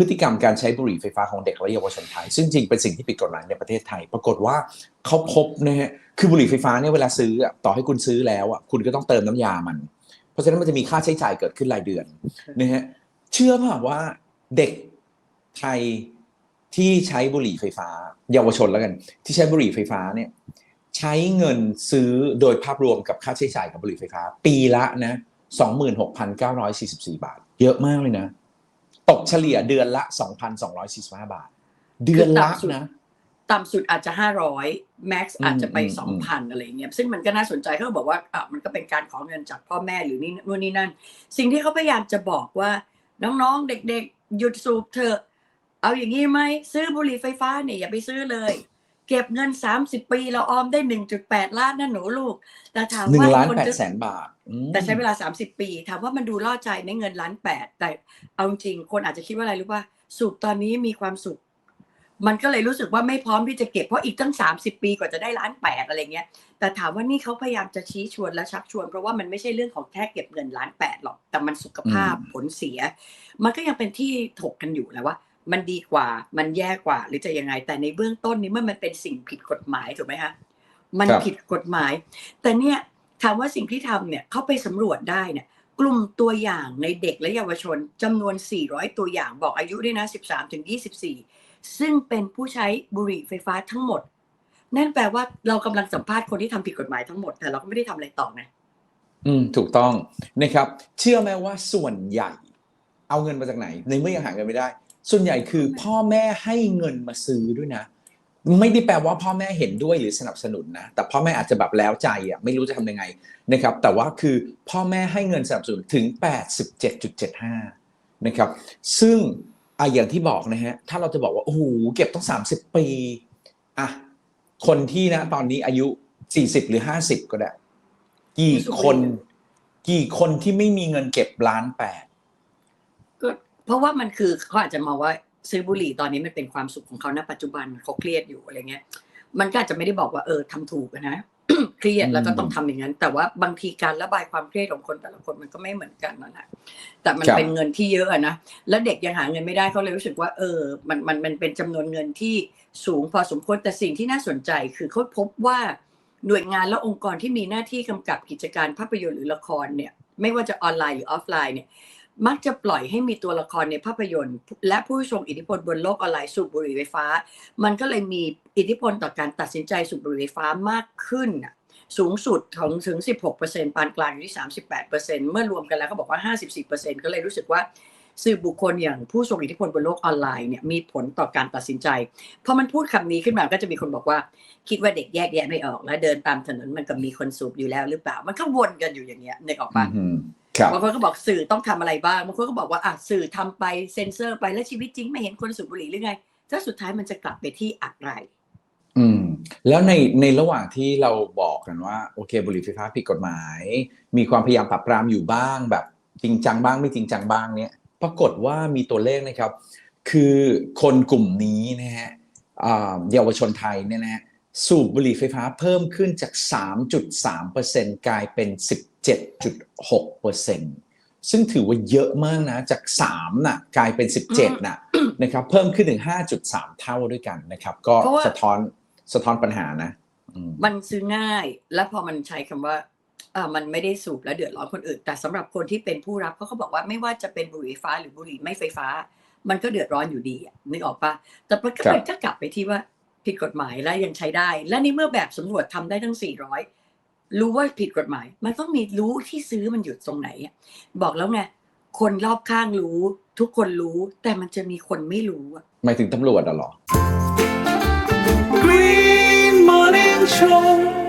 พฤติกรรมการใช้บุหรี่ไฟฟ้าของเด็กและเยาวชนไทย ซึ่งจริงเป็นสิ่งที่ผิดกฎหมายในประเทศไทย ปรากฏว่าเขาพบนะฮะคือบุหรี่ไฟฟ้าเนี่ยเวลาซื้ออะต่อให้คุณซื้อแล้วอะคุณก็ต้องเติมน้ำยามัน เพราะฉะนั้นมันจะมีค่าใช้จ่ายเกิดขึ้นรายเดือนนะฮะเชื่อเปล่าว่าเด็กไทยที่ใช้บุหรี่ไฟฟ้า เยาวชนแล้วกัน ที่ใช้บุหรี่ไฟฟ้าเนี่ยใช้เงินซื้อโดยภาพรวมกับค่าใช้จ่ายกับบุหรี่ไฟฟ้า ปีละนะ26,944 บาท เยอะมากเลยนะ ตกเฉลี่ยเดือนละ 2,245 บาท เดือนละนะต่ำสุดอาจจะห้าร้อยแม็กซ์อืมอาจจะไปอืมสองพันอะไรเงี้ยซึ่งมันก็น่าสนใจเขาบอกว่าอะมันก็เป็นการขอเงินจากพ่อแม่หรือนี่นู่นนี่นั่น สิ่งที่เขาพยายามจะบอกว่าน้องๆเด็กๆ หยุดสูบเถอะ เอาอย่างนี้ไหมซื้อบุหรี่ไฟฟ้าเนี่ยอย่าไปซื้อเลย เก็บเงิน30ปีเราออมได้1.8ล้านนะหนูลูก แต่ถามหนึ่งว่าล้านคนแปดจะแสนบาทอืมแต่ใช้เวลา30ปี ถามว่ามันดูล่อใจในเงินล้านแปดแต่เอาจริงคนอาจจะคิดว่าอะไรรู้ป่ะสูบตอนนี้มีความสุข มันก็เลยรู้สึกว่าไม่พร้อมที่จะเก็บเพราะอีกตั้ง30ปีกว่าจะได้ล้านแปดอะไรเงี้ย แต่ถามว่านี่เขาพยายามจะชี้ชวนและชักชวน เพราะว่ามันไม่ใช่เรื่องของแค่เก็บเงินล้านแปดหรอกแต่มันสุขภาพผลเสีย มันก็ยังเป็นที่ถกกันอยู่แหล้วว่า มันดีกว่า มันแย่กว่า หรือจะยังไง แต่ในเบื้องต้นนี้เมื่อมันเป็นสิ่งผิดกฎหมายถูกไหมคะมันครับผิดกฎหมาย แต่เนี่ยถามว่าสิ่งที่ทำเนี่ยเขาไปสำรวจได้เนี่ย กลุ่มตัวอย่างในเด็กและเยาวชนจำนวน 400 ตัวอย่างบอกอายุด้วยนะ 13ถึง24 ซึ่งเป็นผู้ใช้บุหรี่ไฟฟ้าทั้งหมด นั่นแปลว่าเรากำลังสัมภาษณ์คนที่ทำผิดกฎหมายทั้งหมด แต่เราก็ไม่ได้ทำอะไรต่อไงอืมถูกต้องนะครับ เชื่อไหมว่าส่วนใหญ่ เอาเงินมาจากไหน ในเมื่อยังหาเงินไม่ได้ ส่วนใหญ่คือพ่อแม่ให้เงินมาซื้อด้วยนะ ไม่ได้แปลว่าพ่อแม่เห็นด้วยหรือสนับสนุนนะ แต่พ่อแม่อาจจะแบบแล้วใจอะไม่รู้จะทำยังไงนะครับ แต่ว่าคือพ่อแม่ให้เงินสนับสนุนถึง 87.75 นะครับ ซึ่งอะอย่างที่บอกนะฮะ ถ้าเราจะบอกว่า โอ้โห เก็บต้อง 30 ปี อะ คนที่นะ ตอนนี้อายุ 40 หรือ 50 ก็ได้ กี่คน กี่คนที่ไม่มีเงินเก็บล้านแปด เพราะว่ามันคือเขาอาจจะมองว่าซื้อบุหรี่ตอนนี้มันเป็นความสุขของเขาณปัจจุบันเขาเครียดอยู่อะไรเงี้ย มันก็อาจจะไม่ได้บอกว่าเออทำถูกอะนะเครียดแล้วก็ต้องทำอย่างนั้น แต่ว่าบางทีการระบายความเครียดของคนแต่ละคนมันก็ไม่เหมือนกันนะนะแต่มันครับเป็นเงินที่เยอะอะนะแล้วเด็กยังหาเงินไม่ได้เขาเลยรู้สึกว่า เออ มันมันมันเป็นจำนวนเงินที่สูงพอสมควรแต่สิ่งที่น่าสนใจคือเขาพบว่าหน่วยงานและองค์กรที่มีหน้าที่กำกับกิจการภาพยนตร์หรือละครเนี่ย ไม่ว่าจะออนไลน์หรือออฟไลน์เนี่ย มักจะปล่อยให้มีตัวละครในภาพยนตร์ และผู้ทรงอิทธิพลบนโลกออนไลน์สูบบุหรี่ไฟฟ้า มันก็เลยมีอิทธิพลต่อการตัดสินใจสูบบุหรี่ไฟฟ้ามากขึ้นน่ะสูงสุดของถึง 16%ปานกลางอยู่ที่ 38%เมื่อรวมกันแล้วเขาบอกว่า 54%ก็เลยรู้สึกว่าสื่อบุคคลอย่างผู้ทรงอิทธิพลบนโลกออนไลน์เนี่ยมีผลต่อการตัดสินใจพอมันพูดคำนี้ขึ้นมาก็จะมีคนบอกว่า คิดว่าเด็กแยกแยะไม่ออกแล้วเดินตามถนนมันก็มีคนสูบอยู่แล้วหรือเปล่า มันก็วนกันอยู่อย่างเงี้ยนึกออกปะอืมครั บบางคนก็บอกสื่อต้องทำอะไรบ้างบางคนก็บอกว่าอะสื่อทำไปเซ็นเซอร์ไปแล้วชีวิตจริงไม่เห็นคนสูบบุหรี่หรือไงถ้าสุดท้ายมันจะกลับไปที่อะไร อืม แล้วในในระหว่างที่เราบอกกันว่าโอเค บุหรี่ไฟฟ้าผิดกฎหมาย มีความพยายามปราบปรามอยู่บ้างแบบ จริงจังบ้างไม่จริงจังบ้างเนี่ยปรากฏว่ามีตัวเลขนะครับ คือคนกลุ่มนี้นะฮะอ่าเยาวชนไทยเนี่ยนะฮะสูบบุหรี่ไฟฟ้าเพิ่มขึ้นจาก 3.3%กลายเป็น 17.6%ซึ่งถือว่าเยอะมากนะ จาก3น่ะกลายเป็น 17น่ะนะครับ เพิ่มขึ้นถึง 5.3 เท่าด้วยกันนะครับ ก็เพราะว่าสะท้อนสะท้อนปัญหานะอืมมันซื้อง่าย แล้วพอมันใช้คำว่าอ่ามันไม่ได้สูบแล้วเดือดร้อนคนอื่น แต่สำหรับคนที่เป็นผู้รับเขาก็บอกว่าไม่ว่าจะเป็นบุหรี่ไฟฟ้าหรือบุหรี่ไม่ไฟฟ้า มันก็เดือดร้อนอยู่ดีอะนึกออกปะแต่มันก็ครับมันก็กลับไปที่ว่าผิดกฎหมายและยังใช้ได้ และในเมื่อแบบสำรวจทำได้ทั้ง 400 รู้ว่าผิดกฎหมาย มันต้องมีรู้ที่ซื้อมันอยู่ตรงไหนอะบอกแล้วไงคนรอบข้างรู้ ทุกคนรู้แต่มันจะมีคนไม่รู้อะหมายถึงตำรวจอะเหรอ Green Morning Show